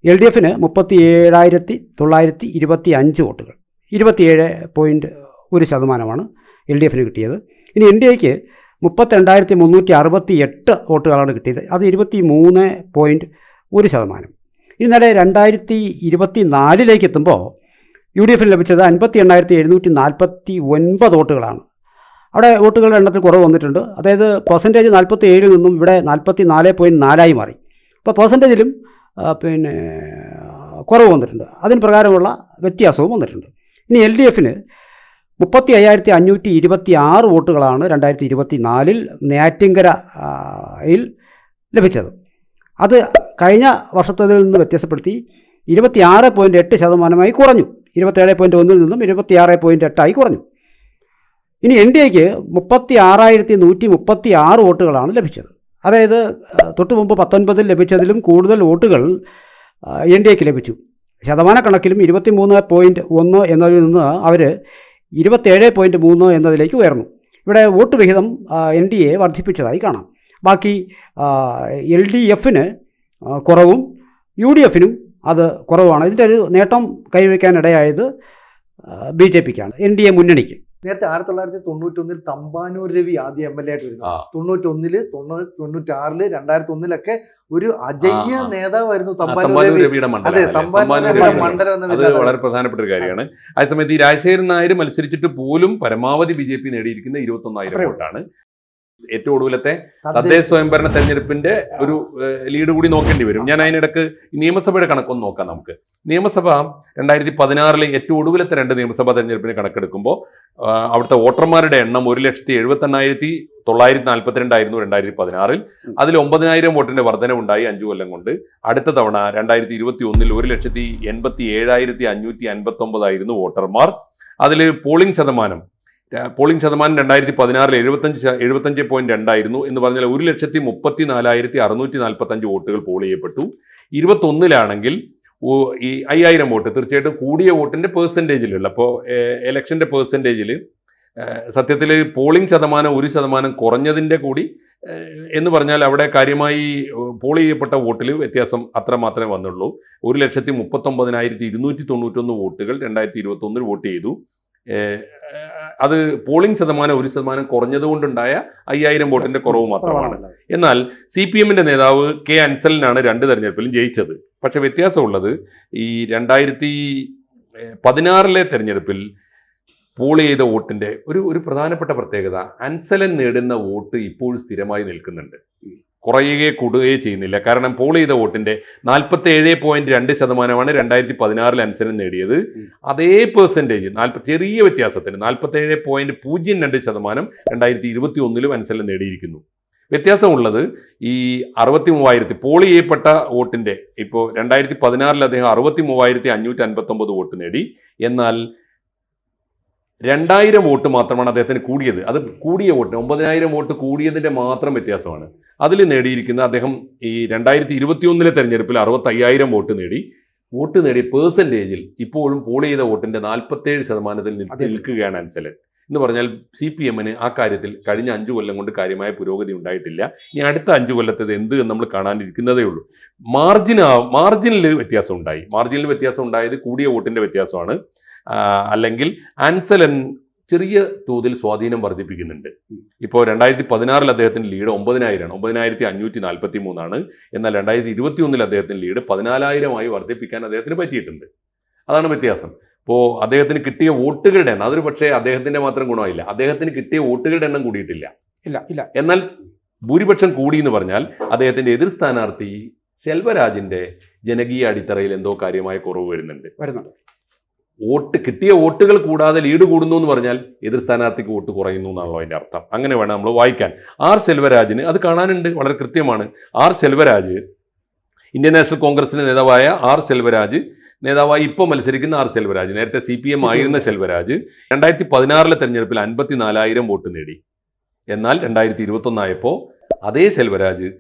എൽ ഡി എഫിന് മുപ്പത്തി ഏഴായിരത്തി തൊള്ളായിരത്തി ഇരുപത്തി അഞ്ച് വോട്ടുകൾ. ഇരുപത്തിയേഴ് പോയിന്റ് ഒരു ശതമാനമാണ് എൽ ഡി എഫിന് കിട്ടിയത്. ഇനി എൻ ഡി എക്ക് മുപ്പത്തിരണ്ടായിരത്തി മുന്നൂറ്റി അറുപത്തി എട്ട് വോട്ടുകളാണ് കിട്ടിയത്. അത് ഇരുപത്തി മൂന്ന് പോയിന്റ് ഒരു ശതമാനം. ഇന്നലെ രണ്ടായിരത്തി ഇരുപത്തി നാലിലേക്ക് എത്തുമ്പോൾ യു ഡി എഫിന് ലഭിച്ചത് അൻപത്തി എണ്ണായിരത്തി എഴുന്നൂറ്റി നാൽപ്പത്തി ഒൻപത് വോട്ടുകളാണ്. അവിടെ വോട്ടുകളുടെ എണ്ണത്തിൽ കുറവ് വന്നിട്ടുണ്ട്. അതായത് പെർസെന്റേജ് നാൽപ്പത്തി ഏഴിൽ നിന്നും ഇവിടെ നാൽപ്പത്തി നാല് പോയിന്റ് നാലായി മാറി. അപ്പോൾ പെർസെന്റേജിലും പിന്നെ കുറവ് വന്നിട്ടുണ്ട്. അതിന് പ്രകാരമുള്ള വ്യത്യാസവും വന്നിട്ടുണ്ട്. ഇനി എൽ ഡി എഫിന് മുപ്പത്തി അയ്യായിരത്തി അഞ്ഞൂറ്റി ഇരുപത്തി ആറ് വോട്ടുകളാണ് രണ്ടായിരത്തി ഇരുപത്തി നാലിൽ നെയ്യാറ്റിങ്കര ലഭിച്ചത്. അത് കഴിഞ്ഞ വർഷത്തതിൽ നിന്ന് വ്യത്യാസപ്പെടുത്തി ഇരുപത്തിയാറ് പോയിന്റ് എട്ട് ശതമാനമായി കുറഞ്ഞു. ഇരുപത്തേഴ് പോയിന്റ് ഒന്നിൽ നിന്നും ഇരുപത്തിയാറ് പോയിന്റ് എട്ടായി കുറഞ്ഞു. ഇനി എൻ ഡി എക്ക് മുപ്പത്തി ആറായിരത്തി നൂറ്റി മുപ്പത്തി ആറ് വോട്ടുകളാണ് ലഭിച്ചത്. അതായത് തൊട്ടു മുമ്പ് പത്തൊൻപതിൽ ലഭിച്ചതിലും കൂടുതൽ വോട്ടുകൾ എൻ ഡി എക്ക് ലഭിച്ചു. ശതമാനക്കണക്കിലും ഇരുപത്തി മൂന്ന് പോയിന്റ് ഒന്ന് എന്നതിൽ നിന്ന് അവർ ഇരുപത്തേഴ് പോയിന്റ് മൂന്ന് എന്നതിലേക്ക് ഉയർന്നു. ഇവിടെ വോട്ട് വിഹിതം എൻ ഡി എ വർദ്ധിപ്പിച്ചതായി കാണാം. ബാക്കി എൽ ഡി എഫിന് കുറവും യു ഡി എഫിനും അത് കുറവാണ് ഇതിന്റെ ഒരു നേട്ടം കൈവയ്ക്കാനിടയായത് ബി ജെ പിക്കാണ് എൻ ഡി എ മുന്നണിക്ക്. നേരത്തെ ആയിരത്തി തൊള്ളായിരത്തി തൊണ്ണൂറ്റൊന്നിൽ തമ്പാനൂർ രവി ആദ്യം എം എൽ എ ആയിട്ട് വരുന്നു. ഒന്നിൽ തൊണ്ണൂറ്റൊന്നിൽ തൊണ്ണൂറ് തൊണ്ണൂറ്റാറിൽ രണ്ടായിരത്തി ഒന്നിലൊക്കെ ഒരു അജയ്യ. നേതാവായിരുന്നു തമ്പാനൂർ തമ്പാനൂർ രവി. രവിയുടെ അതെ മണ്ഡലം. മണ്ഡലം അത് വളരെ പ്രധാനപ്പെട്ട ഒരു കാര്യമാണ്. ആ സമയത്ത് ഈ രാജശേഖരൻ നായർ മത്സരിച്ചിട്ട് പോലും പരമാവധി ബി ജെ പി നേടിയിരിക്കുന്ന ഇരുപത്തി ഒന്നായിരം അത്രയേ വോട്ടാണ്. ഏറ്റവും ഒടുവിലത്തെ തദ്ദേശ- സ്വയംഭരണ തെരഞ്ഞെടുപ്പിന്റെ ഒരു ലീഡ് കൂടി നോക്കേണ്ടി വരും. ഞാൻ അതിനിടക്ക് നിയമസഭയുടെ കണക്കൊന്ന് നോക്കാം നമുക്ക്. നിയമസഭ രണ്ടായിരത്തി പതിനാറിലെ ഏറ്റവും ഒടുവിലത്തെ രണ്ട് നിയമസഭാ തെരഞ്ഞെടുപ്പിന് കണക്കെടുക്കുമ്പോൾ അവിടുത്തെ വോട്ടർമാരുടെ എണ്ണം ഒരു ലക്ഷത്തി എഴുപത്തി എണ്ണായിരത്തി തൊള്ളായിരത്തി നാൽപ്പത്തിരണ്ടായിരുന്നു രണ്ടായിരത്തി പതിനാറിൽ അതിൽ ഒമ്പതിനായിരം വോട്ടിന്റെ വർധനവുണ്ടായി അഞ്ചു കൊല്ലം കൊണ്ട്. അടുത്ത തവണ രണ്ടായിരത്തി ഇരുപത്തി ഒന്നിൽ ഒരു ലക്ഷത്തി എൺപത്തി ഏഴായിരത്തി അഞ്ഞൂറ്റി അൻപത്തി ഒമ്പതായിരുന്നു വോട്ടർമാർ. അതിൽ പോളിംഗ് ശതമാനം പോളിംഗ് ശതമാനം രണ്ടായിരത്തി പതിനാറിൽ എഴുപത്തഞ്ച് എഴുപത്തഞ്ച് പോയിന്റ് രണ്ടായിരുന്നു എന്ന് പറഞ്ഞാൽ ഒരു ലക്ഷത്തി മുപ്പത്തി നാലായിരത്തി അറുന്നൂറ്റി നാൽപ്പത്തഞ്ച് വോട്ടുകൾ പോൾ ചെയ്യപ്പെട്ടു. ഇരുപത്തൊന്നിലാണെങ്കിൽ ഈ അയ്യായിരം വോട്ട് തീർച്ചയായിട്ടും കൂടിയ വോട്ടിന്റെ പേഴ്സന്റേജിലുള്ള അപ്പോൾ എലക്ഷന്റെ പേഴ്സന്റേജിൽ സത്യത്തിൽ പോളിംഗ് ശതമാനം ഒരു ശതമാനം കുറഞ്ഞതിന്റെ കൂടി എന്ന് പറഞ്ഞാൽ അവിടെ കാര്യമായി പോൾ ചെയ്യപ്പെട്ട വോട്ടിൽ വ്യത്യാസം അത്ര മാത്രമേ വന്നുള്ളൂ. ഒരു ലക്ഷത്തി മുപ്പത്തൊമ്പതിനായിരത്തി ഇരുന്നൂറ്റി തൊണ്ണൂറ്റൊന്ന് വോട്ടുകൾ രണ്ടായിരത്തി ഇരുപത്തി ഒന്നിൽ വോട്ട് ചെയ്തു. അത് പോളിംഗ് ശതമാനം ഒരു ശതമാനം കുറഞ്ഞതുകൊണ്ടുണ്ടായ അയ്യായിരം വോട്ടിന്റെ കുറവ് മാത്രമാണ്. എന്നാൽ സി പി എമ്മിന്റെ നേതാവ് കെ അൻസലിനാണ് രണ്ട് തെരഞ്ഞെടുപ്പിലും ജയിച്ചത്. പക്ഷെ വ്യത്യാസമുള്ളത് ഈ രണ്ടായിരത്തി പതിനാറിലെ തെരഞ്ഞെടുപ്പിൽ പോൾ ചെയ്ത വോട്ടിന്റെ ഒരു ഒരു പ്രധാനപ്പെട്ട പ്രത്യേകത അൻസലൻ നേടുന്ന വോട്ട് ഇപ്പോൾ സ്ഥിരമായി നിൽക്കുന്നുണ്ട്. കുറയുകയോ കൂടുകയോ ചെയ്യുന്നില്ല. കാരണം പോൾ ചെയ്ത വോട്ടിന്റെ നാൽപ്പത്തി ഏഴ് പോയിന്റ് രണ്ട് ശതമാനമാണ് രണ്ടായിരത്തി പതിനാറിൽ അനുസരണം നേടിയത്. അതേ പെർസെന്റേജ് നാൽപ്പത്തി ചെറിയ വ്യത്യാസത്തിന് നാൽപ്പത്തി ഏഴ് പോയിന്റ് പൂജ്യം രണ്ട് ശതമാനം രണ്ടായിരത്തി ഇരുപത്തി ഒന്നിലും അനുസരണം നേടിയിരിക്കുന്നു. വ്യത്യാസമുള്ളത് ഈ അറുപത്തി മൂവായിരത്തി പോൾ ചെയ്യപ്പെട്ട വോട്ടിന്റെ ഇപ്പോൾ രണ്ടായിരത്തി പതിനാറിൽ അദ്ദേഹം അറുപത്തി മൂവായിരത്തി അഞ്ഞൂറ്റി അൻപത്തൊമ്പത് വോട്ട് നേടി. എന്നാൽ രണ്ടായിരം വോട്ട് മാത്രമാണ് അദ്ദേഹത്തിന് കൂടിയത്. അത് കൂടിയ വോട്ട് ഒമ്പതിനായിരം വോട്ട് കൂടിയതിന്റെ മാത്രം വ്യത്യാസമാണ്. അതിൽ നേടിയിരിക്കുന്ന അദ്ദേഹം ഈ രണ്ടായിരത്തി ഇരുപത്തി ഒന്നിലെ തെരഞ്ഞെടുപ്പിൽ അറുപത്തയ്യായിരം വോട്ട് നേടി. വോട്ട് നേടിയ പേഴ്സന്റേജിൽ ഇപ്പോഴും പോൾ ചെയ്ത വോട്ടിന്റെ നാൽപ്പത്തേഴ് ശതമാനത്തിൽ നിൽക്കുകയാണ് അൻസലൻ. എന്ന് പറഞ്ഞാൽ സി പി എമ്മിന് ആ കാര്യത്തിൽ കഴിഞ്ഞ അഞ്ചു കൊല്ലം കൊണ്ട് കാര്യമായ പുരോഗതി ഉണ്ടായിട്ടില്ല. ഇനി അടുത്ത അഞ്ചു കൊല്ലത്തത് എന്ത് എന്ന് നമ്മൾ കാണാനിരിക്കുന്നതേ ഉള്ളൂ. മാർജിൻ മാർജിനിൽ വ്യത്യാസം ഉണ്ടായി. മാർജിനിൽ വ്യത്യാസം ഉണ്ടായത് കൂടിയ വോട്ടിന്റെ വ്യത്യാസമാണ്. അല്ലെങ്കിൽ ആൻസലൻ ചെറിയ തോതിൽ സ്വാധീനം വർദ്ധിപ്പിക്കുന്നുണ്ട്. ഇപ്പോൾ രണ്ടായിരത്തി പതിനാറിൽ അദ്ദേഹത്തിന്റെ ലീഡ് ഒമ്പതിനായിരമാണ് ഒമ്പതിനായിരത്തി അഞ്ഞൂറ്റി നാൽപ്പത്തി മൂന്നാണ് എന്നാൽ രണ്ടായിരത്തി ഇരുപത്തി ഒന്നിൽ അദ്ദേഹത്തിന്റെ ലീഡ് പതിനാലായിരമായി വർദ്ധിപ്പിക്കാൻ അദ്ദേഹത്തിന് പറ്റിയിട്ടുണ്ട്. അതാണ് വ്യത്യാസം. ഇപ്പോൾ അദ്ദേഹത്തിന് കിട്ടിയ വോട്ടുകളുടെ എണ്ണം അതൊരു പക്ഷേ അദ്ദേഹത്തിന്റെ മാത്രം ഗുണമായില്ല. അദ്ദേഹത്തിന് കിട്ടിയ വോട്ടുകളുടെ എണ്ണം കൂടിയിട്ടില്ല. ഇല്ല ഇല്ല. എന്നാൽ ഭൂരിപക്ഷം കൂടി എന്ന് പറഞ്ഞാൽ അദ്ദേഹത്തിന്റെ എതിർ സ്ഥാനാർത്ഥി ശെൽവരാജിന്റെ ജനകീയ അടിത്തറയിൽ എന്തോ കാര്യമായ കുറവ് വരുന്നുണ്ട്. വരുന്നുണ്ട്. വോട്ട് കിട്ടിയ വോട്ടുകൾ കൂടാതെ ലീഡ് കൂടുന്നു എന്ന് പറഞ്ഞാൽ എതിർ സ്ഥാനാർത്ഥിക്ക് വോട്ട് കുറയുന്നു എന്നാണല്ലോ അതിന്റെ അർത്ഥം. അങ്ങനെ വേണം നമ്മൾ വായിക്കാൻ. ആർ സെൽവരാജിന് അത് കാണാനുണ്ട് വളരെ കൃത്യമാണ്. ആർ സെൽവരാജ് ഇന്ത്യൻ നാഷണൽ കോൺഗ്രസിന്റെ നേതാവായ ആർ സെൽവരാജ് നേതാവായി ഇപ്പോൾ മത്സരിക്കുന്ന ആർ സെൽവരാജ് നേരത്തെ സി പി എം ആയിരുന്ന സെൽവരാജ് രണ്ടായിരത്തി പതിനാറിലെ തെരഞ്ഞെടുപ്പിൽ അൻപത്തി നാലായിരം വോട്ട് നേടി. എന്നാൽ രണ്ടായിരത്തി ഇരുപത്തൊന്നായപ്പോൾ അതേ സെൽവരാജ്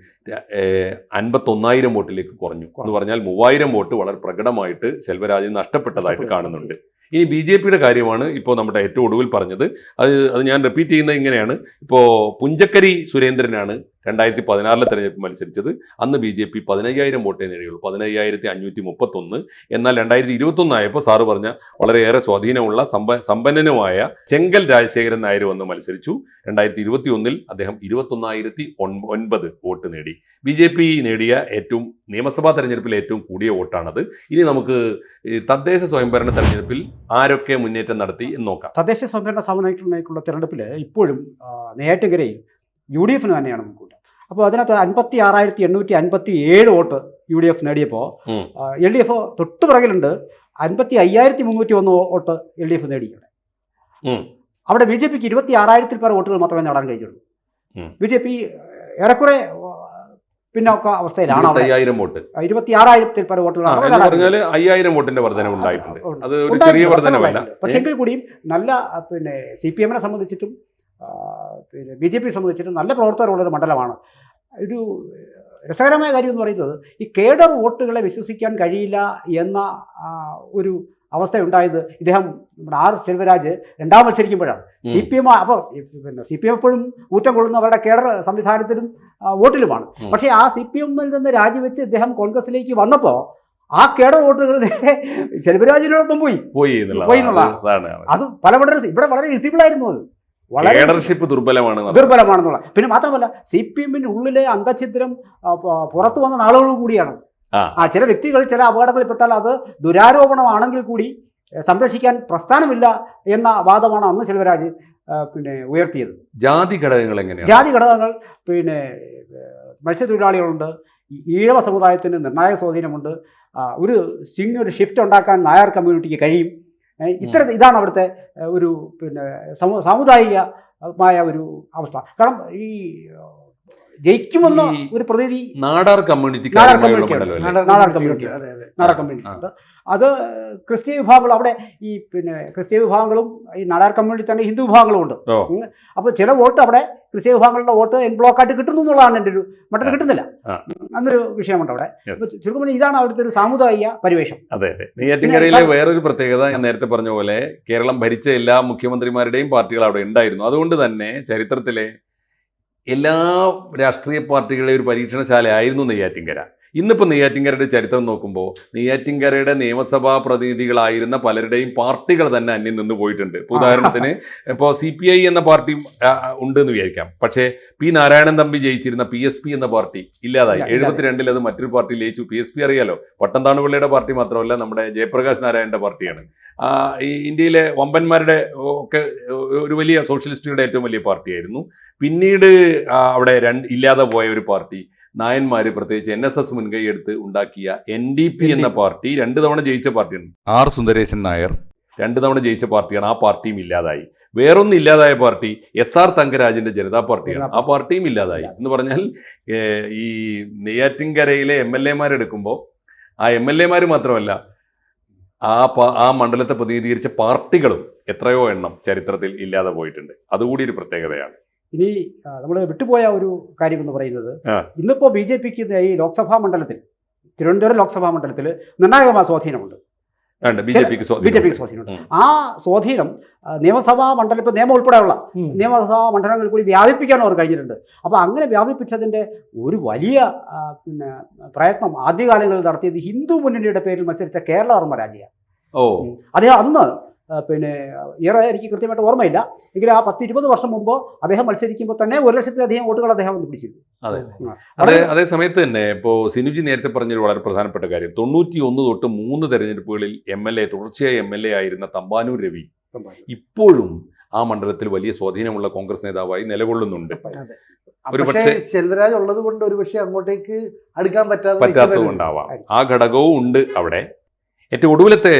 അൻപത്തൊന്നായിരം വോട്ടിലേക്ക് കുറഞ്ഞു. എന്ന് പറഞ്ഞാൽ മൂവായിരം വോട്ട് വളരെ പ്രകടമായിട്ട് സെൽവരാജിന് നഷ്ടപ്പെട്ടതായിട്ട് കാണുന്നുണ്ട്. ഇനി ബി ജെ പിയുടെ കാര്യമാണ് ഇപ്പോൾ നമ്മുടെ ഏറ്റവും ഒടുവിൽ പറഞ്ഞത്. അത് അത് ഞാൻ റിപ്പീറ്റ് ചെയ്യുന്നത് ഇങ്ങനെയാണ്. ഇപ്പോൾ പുഞ്ചക്കരി സുരേന്ദ്രനാണ് രണ്ടായിരത്തി പതിനാറിലെ തെരഞ്ഞെടുപ്പ് മത്സരിച്ചത് അന്ന് ബി ജെ പി പതിനയ്യായിരം വോട്ടേ നേടിയുള്ളൂ. പതിനയ്യായിരത്തി അഞ്ഞൂറ്റി മുപ്പത്തൊന്ന് എന്നാൽ രണ്ടായിരത്തി ഇരുപത്തൊന്നായപ്പോൾ സാറ് പറഞ്ഞ വളരെയേറെ സ്വാധീനമുള്ള സമ്പ സമ്പന്നനുമായ ചെങ്കൽ രാജശേഖരൻ നായർ വന്ന് മത്സരിച്ചു. രണ്ടായിരത്തി ഇരുപത്തി ഒന്നിൽ അദ്ദേഹം ഇരുപത്തൊന്നായിരത്തി ഒൻപത് വോട്ട് നേടി. ബി ജെ പി നേടിയ ഏറ്റവും നിയമസഭാ തെരഞ്ഞെടുപ്പിൽ ഏറ്റവും കൂടിയ വോട്ടാണത്. ഇനി നമുക്ക് തദ്ദേശ സ്വയംഭരണ തെരഞ്ഞെടുപ്പിൽ ആരൊക്കെ മുന്നേറ്റം നടത്തി എന്ന് നോക്കാം. തദ്ദേശ സ്വയംഭരണ സ്ഥാപനങ്ങളിലേക്കുള്ള തെരഞ്ഞെടുപ്പിൽ ഇപ്പോഴും ആ, നെയ്യാറ്റിൻകരയിൽ യു ഡി എഫിന് തന്നെയാണ് മുൻകൂട്ടം. അപ്പോൾ അതിനകത്ത് അൻപത്തി ആറായിരത്തി എണ്ണൂറ്റി അൻപത്തി ഏഴ് വോട്ട് യു ഡി എഫ് നേടിയപ്പോൾ. എൽ ഡി എഫ് തൊട്ട് പുറകിലുണ്ട്. അൻപത്തി അയ്യായിരത്തി മുന്നൂറ്റി ഒന്ന് വോട്ട് എൽ ഡി എഫ് നേടിയിട്ടുണ്ട് അവിടെ ബി ജെ പിക്ക് ഇരുപത്തി ആറായിരത്തിൽ പേർ വോട്ടുകൾ മാത്രമേ നേടാൻ കഴിഞ്ഞുള്ളൂ. ബി ജെ പി ഏറെക്കുറെ പിന്നോക്ക അവസ്ഥയിലാണ് അയ്യായിരം വോട്ട്. ഇരുപത്തി ആറായിരത്തിൽ പേർ ആ, വോട്ടുകളാണ് എന്ന് നേടാൻ പറഞ്ഞാൽ അയ്യായിരം വോട്ടിന്റെ വർധന ഉണ്ടായിട്ടുണ്ട്. ഉണ്ട്. അത് ഒരു ചെറിയ അത്ര വർധനമല്ല പക്ഷേ എങ്കിൽ കൂടിയും നല്ല പിന്നെ സി പി എമ്മിനെ സംബന്ധിച്ചിട്ടും പിന്നെ ബി ജെ പി സംബന്ധിച്ചിട്ട് നല്ല പ്രവർത്തകരുള്ളൊരു മണ്ഡലമാണ്. ഒരു രസകരമായ കാര്യം എന്ന് പറയുന്നത് ഈ കേഡർ വോട്ടുകളെ വിശ്വസിക്കാൻ കഴിയില്ല എന്ന ഒരു അവസ്ഥ ഉണ്ടായത് ഇദ്ദേഹം നമ്മുടെ ആർ സെൽവരാജ് രണ്ടാം മത്സരിക്കുമ്പോഴാണ്. സി പി എം അപ്പോൾ പിന്നെ സി പി എം എപ്പോഴും ഊറ്റം കൊള്ളുന്ന അവരുടെ കേഡർ സംവിധാനത്തിലും വോട്ടിലുമാണ്. പക്ഷേ ആ സി പി എമ്മിൽ നിന്ന് രാജിവെച്ച് ഇദ്ദേഹം കോൺഗ്രസിലേക്ക് വന്നപ്പോൾ ആ കേഡർ വോട്ടുകൾ നേരെ സെൽവരാജിനോടൊപ്പം പോയി. പോയി. പോയി എന്നുള്ളതാണ്. അത് പല വളരെ ഇവിടെ വളരെ വിസിബിൾ ആയിരുന്നു അത്. ലീഡർഷിപ്പ് ദുർബലമാണ്. ദുർബലമാണെന്നുള്ള. പിന്നെ മാത്രമല്ല സി പി എമ്മിന് ഉള്ളിലെ അന്തഛിദ്രം പുറത്തു വന്ന നാളുകൾ കൂടിയാണ്. ആ. ചില വ്യക്തികൾ ചില അപകടങ്ങളിൽപ്പെട്ടാൽ അത് ദുരാരോപണമാണെങ്കിൽ കൂടി സംരക്ഷിക്കാൻ പ്രസ്ഥാനമില്ല എന്ന വാദമാണ് അന്ന് സെൽവരാജ് പിന്നെ ഉയർത്തിയത്. ജാതി ഘടകങ്ങൾ എങ്ങനെയാണ്? ജാതി ഘടകങ്ങൾ പിന്നെ മത്സ്യത്തൊഴിലാളികളുണ്ട് ഈഴവ സമുദായത്തിന് നിർണായക സ്വാധീനമുണ്ട്. ഒരു സ്വിങ് ഒരു ഷിഫ്റ്റ് ഉണ്ടാക്കാൻ നായർ കമ്മ്യൂണിറ്റിക്ക് കഴിയും. ഇത്തരം ഇതാണ് അവിടുത്തെ ഒരു പിന്നെ സമു സാമുദായികമായ ഒരു അവസ്ഥ. കാരണം ഈ ജയിക്കുമെന്ന ഒരു പ്രതീതി Nadar community Nadar community Nadar community ഉണ്ട്. അത് ക്രിസ്ത്യ വിഭാഗങ്ങൾ അവിടെ ഈ പിന്നെ ക്രിസ്ത്യ വിഭാഗങ്ങളും ഈ നാടാർ കമ്മ്യൂണിറ്റി തന്നെ ഹിന്ദു വിഭാഗങ്ങളും ഉണ്ട്. അപ്പോൾ ചില വോട്ട് അവിടെ ക്രിസ്ത്യ വിഭാഗങ്ങളുടെ വോട്ട് എൻ ബ്ലോക്കായിട്ട് കിട്ടുന്നു എന്നുള്ളതാണ് എന്റെ ഒരു മറ്റത് കിട്ടുന്നില്ല. അങ്ങനൊരു അന്നൊരു വിഷയമുണ്ട് അവിടെ. ചുരുക്കം പറഞ്ഞാൽ ഇതാണ് അവിടുത്തെ ഒരു സാമുദായിക പരിവേഷം. അതെ അതെ. നെയ്യാറ്റിൻകരയിലെ വേറൊരു പ്രത്യേകത ഞാൻ നേരത്തെ പറഞ്ഞ പോലെ കേരളം ഭരിച്ച എല്ലാ മുഖ്യമന്ത്രിമാരുടെയും പാർട്ടികൾ അവിടെ ഉണ്ടായിരുന്നു. അതുകൊണ്ട് തന്നെ ചരിത്രത്തിലെ എല്ലാ രാഷ്ട്രീയ പാർട്ടികളുടെ ഒരു പരീക്ഷണശാല ആയിരുന്നു നെയ്യാറ്റിൻകര. ഇന്നിപ്പോൾ നെയ്യാറ്റിൻകരയുടെ ചരിത്രം നോക്കുമ്പോൾ നെയ്യാറ്റിൻകരയുടെ നിയമസഭാ പ്രതിനിധികളായിരുന്ന പലരുടെയും പാർട്ടികൾ തന്നെ അന്യം നിന്ന് പോയിട്ടുണ്ട്. ഇപ്പോൾ ഉദാഹരണത്തിന് ഇപ്പോൾ സി പി ഐ എന്ന പാർട്ടി ഉണ്ട് എന്ന് വിചാരിക്കാം. പക്ഷേ പി നാരായണൻ തമ്പി ജയിച്ചിരുന്ന പി എസ് പി എന്ന പാർട്ടി ഇല്ലാതായി. ഇല്ല, ഇല്ലാതായി. എഴുപത്തിരണ്ടിൽ അത് മറ്റൊരു പാർട്ടി ലയിച്ചു. പി എസ് പി അറിയാലോ. പട്ടംതാണുപിള്ളയുടെ പാർട്ടി മാത്രമല്ല നമ്മുടെ ജയപ്രകാശ് നാരായണന്റെ പാർട്ടിയാണ്. ഈ ഇന്ത്യയിലെ വമ്പന്മാരുടെ ഒക്കെ ഒരു വലിയ സോഷ്യലിസ്റ്റുകളുടെ ഏറ്റവും വലിയ പാർട്ടിയായിരുന്നു. പിന്നീട് അവിടെ രണ്ട് ഇല്ലാതെ പോയ ഒരു പാർട്ടി നായന്മാര് പ്രത്യേകിച്ച് എൻ എസ് എസ് മുൻകൈയെടുത്ത് ഉണ്ടാക്കിയ എൻ ഡി പി എന്ന പാർട്ടി രണ്ട് തവണ ജയിച്ച പാർട്ടിയാണ്. ആർ സുന്ദരേശൻ നായർ. രണ്ട് തവണ ജയിച്ച പാർട്ടിയാണ്. ആ പാർട്ടിയും ഇല്ലാതായി. വേറൊന്നും ഇല്ലാതായ പാർട്ടി എസ് ആർ തങ്കരാജിന്റെ ജനതാ പാർട്ടിയാണ്. ആ പാർട്ടിയും ഇല്ലാതായി. എന്ന് പറഞ്ഞാൽ ഈ നെയ്യാറ്റിൻകരയിലെ എം എൽ എമാരെടുക്കുമ്പോൾ ആ എം എൽ എമാർ മാത്രമല്ല ആ ആ മണ്ഡലത്തെ പ്രതിനിധീകരിച്ച പാർട്ടികളും എത്രയോ എണ്ണം ചരിത്രത്തിൽ ഇല്ലാതെ പോയിട്ടുണ്ട്. അതുകൂടി ഒരു പ്രത്യേകതയാണ്. ഇനി നമ്മൾ വിട്ടുപോയ ഒരു കാര്യം എന്ന് പറയുന്നത്. ഇന്നിപ്പോൾ ബി ജെ പിക്ക് ഈ ലോക്സഭാ മണ്ഡലത്തിൽ തിരുവനന്തപുരം ലോക്സഭാ മണ്ഡലത്തിൽ നിർണായകമായ സ്വാധീനമുണ്ട്. ബി ജെ പിക്ക് സ്വാധീനമുണ്ട്. ആ സ്വാധീനം നിയമസഭാ മണ്ഡലം ഇപ്പോൾ നിയമം ഉൾപ്പെടെയുള്ള നിയമസഭാ മണ്ഡലങ്ങളിൽ കൂടി വ്യാപിപ്പിക്കാൻ അവർ കഴിഞ്ഞിട്ടുണ്ട്. അപ്പോൾ അങ്ങനെ വ്യാപിപ്പിച്ചതിന്റെ ഒരു വലിയ പിന്നെ പ്രയത്നം ആദ്യകാലങ്ങളിൽ നടത്തിയത് ഹിന്ദു മുന്നണിയുടെ പേരിൽ മത്സരിച്ച കേരള ധർമ്മരാജയാണ് ഓ. അദ്ദേഹം അന്ന് പിന്നെ ഏറെ എനിക്ക് കൃത്യമായിട്ട് ഓർമ്മയില്ല. എങ്കിലും ആ പത്ത് ഇരുപത് വർഷം മുമ്പ് അദ്ദേഹം മത്സരിക്കുമ്പോൾ തന്നെ ഒരു ലക്ഷത്തിലധികം വോട്ടുകൾ അദ്ദേഹം വന്ന് പിടിച്ചിരുന്നു. അതെ. അതേ അതേ സമയത്ത് തന്നെ ഇപ്പോൾ സിനുജി നേരത്തെ പറഞ്ഞൊരു വളരെ പ്രധാനപ്പെട്ട കാര്യം. തൊണ്ണൂറ്റി ഒന്ന് തൊട്ട് മൂന്ന് തെരഞ്ഞെടുപ്പുകളിൽ എം എൽ എ തുടർച്ചയായി എം എൽ എ ആയിരുന്ന തമ്പാനൂർ രവി ഇപ്പോഴും ആ മണ്ഡലത്തിൽ വലിയ സ്വാധീനമുള്ള കോൺഗ്രസ് നേതാവായി നിലകൊള്ളുന്നുണ്ട്. ഒരുപക്ഷെ പക്ഷേ- ശെൽവരാജ് ഉള്ളത് കൊണ്ട് ഒരു പക്ഷേ അങ്ങോട്ടേക്ക് അടുക്കാൻ പറ്റാതെ പറ്റാത്തത് കൊണ്ടാവാം. ആ ഘടകവും ഉണ്ട് അവിടെ. ഏറ്റവും ഒടുവിലത്തെ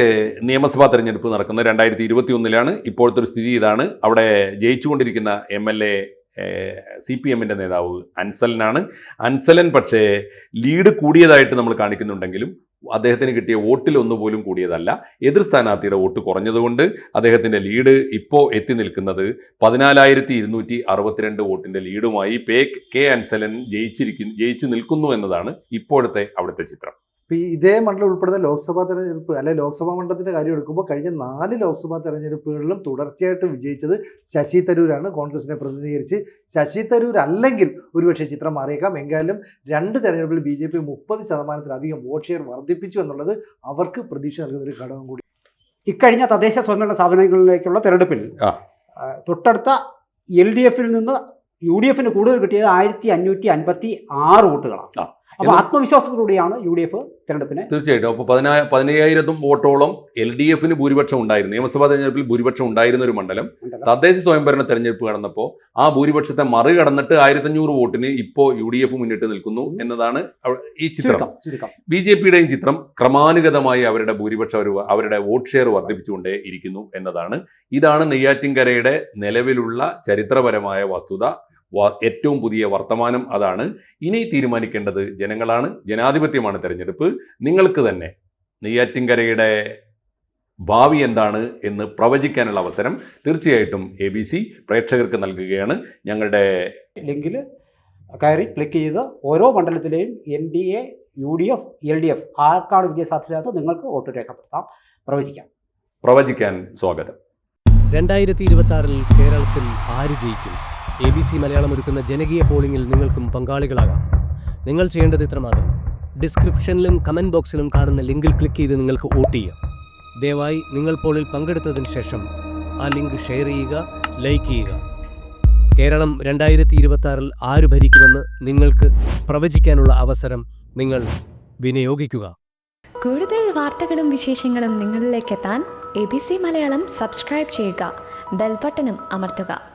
നിയമസഭാ തെരഞ്ഞെടുപ്പ് നടക്കുന്നത് രണ്ടായിരത്തി ഇരുപത്തി ഒന്നിലാണ് ഇപ്പോഴത്തെ ഒരു സ്ഥിതി ഇതാണ്. അവിടെ ജയിച്ചുകൊണ്ടിരിക്കുന്ന M L A C P എമ്മിന്റെ നേതാവ് അൻസലനാണ്. അൻസലൻ പക്ഷേ ലീഡ് കൂടിയതായിട്ട് നമ്മൾ കാണിക്കുന്നുണ്ടെങ്കിലും അദ്ദേഹത്തിന് കിട്ടിയ വോട്ടിൽ ഒന്നുപോലും കൂടിയതല്ല. എതിർ സ്ഥാനാർത്ഥിയുടെ വോട്ട് കുറഞ്ഞതുകൊണ്ട് അദ്ദേഹത്തിന്റെ ലീഡ് ഇപ്പോൾ എത്തി നിൽക്കുന്നത് പതിനാലായിരത്തി ഇരുന്നൂറ്റി അറുപത്തിരണ്ട് വോട്ടിന്റെ ലീഡുമായി പേ കെ അൻസലൻ ജയിച്ചിരിക്കുന്നു ജയിച്ചു നിൽക്കുന്നു എന്നതാണ് ഇപ്പോഴത്തെ അവിടുത്തെ ചിത്രം. ഇപ്പൊ ഈ ഇതേ മണ്ഡലം ഉൾപ്പെടുന്ന ലോക്സഭാ തെരഞ്ഞെടുപ്പ് അല്ലെ ലോക്സഭാ മണ്ഡലത്തിന്റെ കാര്യം എടുക്കുമ്പോൾ കഴിഞ്ഞ നാല് ലോക്സഭാ തെരഞ്ഞെടുപ്പുകളിലും തുടർച്ചയായിട്ട് വിജയിച്ചത് ശശി തരൂരാണ്. കോൺഗ്രസിനെ പ്രതിനിധീകരിച്ച് ശശി തരൂർ അല്ലെങ്കിൽ ഒരുപക്ഷെ ചിത്രം മാറിയേക്കാം. എങ്കിലും രണ്ട് തെരഞ്ഞെടുപ്പിൽ ബി ജെ പി മുപ്പത് ശതമാനത്തിലധികം വോട്ട് ഷെയർ വർദ്ധിപ്പിച്ചു എന്നുള്ളത് അവർക്ക് പ്രതീക്ഷ നൽകുന്ന ഒരു ഘടകം കൂടി. ഇക്കഴിഞ്ഞ തദ്ദേശ സ്വയംഭരണ സ്ഥാപനങ്ങളിലേക്കുള്ള തെരഞ്ഞെടുപ്പിൽ തൊട്ടടുത്ത എൽ ഡി എഫിൽ നിന്ന് യു ഡി എഫിന് കൂടുതൽ കിട്ടിയത് ആയിരത്തി അഞ്ഞൂറ്റി അൻപത്തി ആറ് വോട്ടുകളാണ്. അപ്പോൾ ആത്മവിശ്വാസത്തോടെയാണ് യു ഡി എഫ് തെരഞ്ഞെടുപ്പിനെ തീർച്ചയായിട്ടും. അപ്പോൾ പതിനാ പതിനയ്യായിരത്തും വോട്ടോളം എൽ ഡി എഫിന് ഭൂരിപക്ഷം ഉണ്ടായിരുന്നു. നിയമസഭാ തെരഞ്ഞെടുപ്പിൽ ഭൂരിപക്ഷം ഉണ്ടായിരുന്ന ഒരു മണ്ഡലം. തദ്ദേശ സ്വയംഭരണ തെരഞ്ഞെടുപ്പ് കടന്നപ്പോൾ ആ ഭൂരിപക്ഷത്തെ മറികടന്നിട്ട് ആയിരത്തഞ്ഞൂറ് വോട്ടിന് ഇപ്പോൾ യു ഡി എഫ് മുന്നിട്ട് നിൽക്കുന്നു എന്നതാണ് ഈ ചിത്രം. ബി ജെ പിയുടെയും ചിത്രം ക്രമാനുഗതമായി അവരുടെ ഭൂരിപക്ഷം അവർ അവരുടെ വോട്ട് ഷെയർ വർദ്ധിപ്പിച്ചുകൊണ്ടേ ഇരിക്കുന്നു എന്നതാണ്. ഇതാണ് നെയ്യാറ്റിൻകരയുടെ നിലവിലുള്ള ചരിത്രപരമായ വസ്തുത. ഏറ്റവും പുതിയ വർത്തമാനം അതാണ്. ഇനി തീരുമാനിക്കേണ്ടത് ജനങ്ങളാണ് ജനാധിപത്യമാണ് തെരഞ്ഞെടുപ്പ്. നിങ്ങൾക്ക് തന്നെ നെയ്യാറ്റിൻകരയുടെ ഭാവി എന്താണ് എന്ന് പ്രവചിക്കാനുള്ള അവസരം തീർച്ചയായിട്ടും എ ബി സി പ്രേക്ഷകർക്ക് നൽകുകയാണ്. ഞങ്ങളുടെ ലിങ്കിൽ കയറി ക്ലിക്ക് ചെയ്ത് ഓരോ മണ്ഡലത്തിലെയും N D A U D F L D F ആർക്കാണ് വിജയസാധ്യത നിങ്ങൾക്ക് വോട്ട് രേഖപ്പെടുത്താം. പ്രവചിക്കാം. പ്രവചിക്കാൻ സ്വാഗതം. രണ്ടായിരത്തി ഇരുപത്തി ആറിൽ കേരളത്തിൽ ആര് ജയിക്കും? എ ബി സി മലയാളം ഒരുക്കുന്ന ജനകീയ പോളിംഗിൽ നിങ്ങൾക്കും പങ്കാളികളാകാം. നിങ്ങൾ ചെയ്യേണ്ടത് ഇത്രമാത്രം. ഡിസ്ക്രിപ്ഷനിലും കമന്റ് ബോക്സിലും കാണുന്ന ലിങ്കിൽ ക്ലിക്ക് ചെയ്ത് നിങ്ങൾക്ക് വോട്ട് ചെയ്യാം. ദയവായി നിങ്ങൾ പോളിൽ പങ്കെടുത്തതിന് ശേഷം ആ ലിങ്ക് ഷെയർ ചെയ്യുക ലൈക്ക് ചെയ്യുക. കേരളം രണ്ടായിരത്തി ഇരുപത്തി ആറിൽ ആര് ഭരിക്കുമെന്ന് നിങ്ങൾക്ക് പ്രവചിക്കാനുള്ള അവസരം നിങ്ങൾ വിനിയോഗിക്കുക. കൂടുതൽ വാർത്തകളും വിശേഷങ്ങളും നിങ്ങളിലേക്ക് എത്താൻ A B C Malayalam subscribe ചെയ്യുക ബെൽബട്ടനും അമർത്തുക.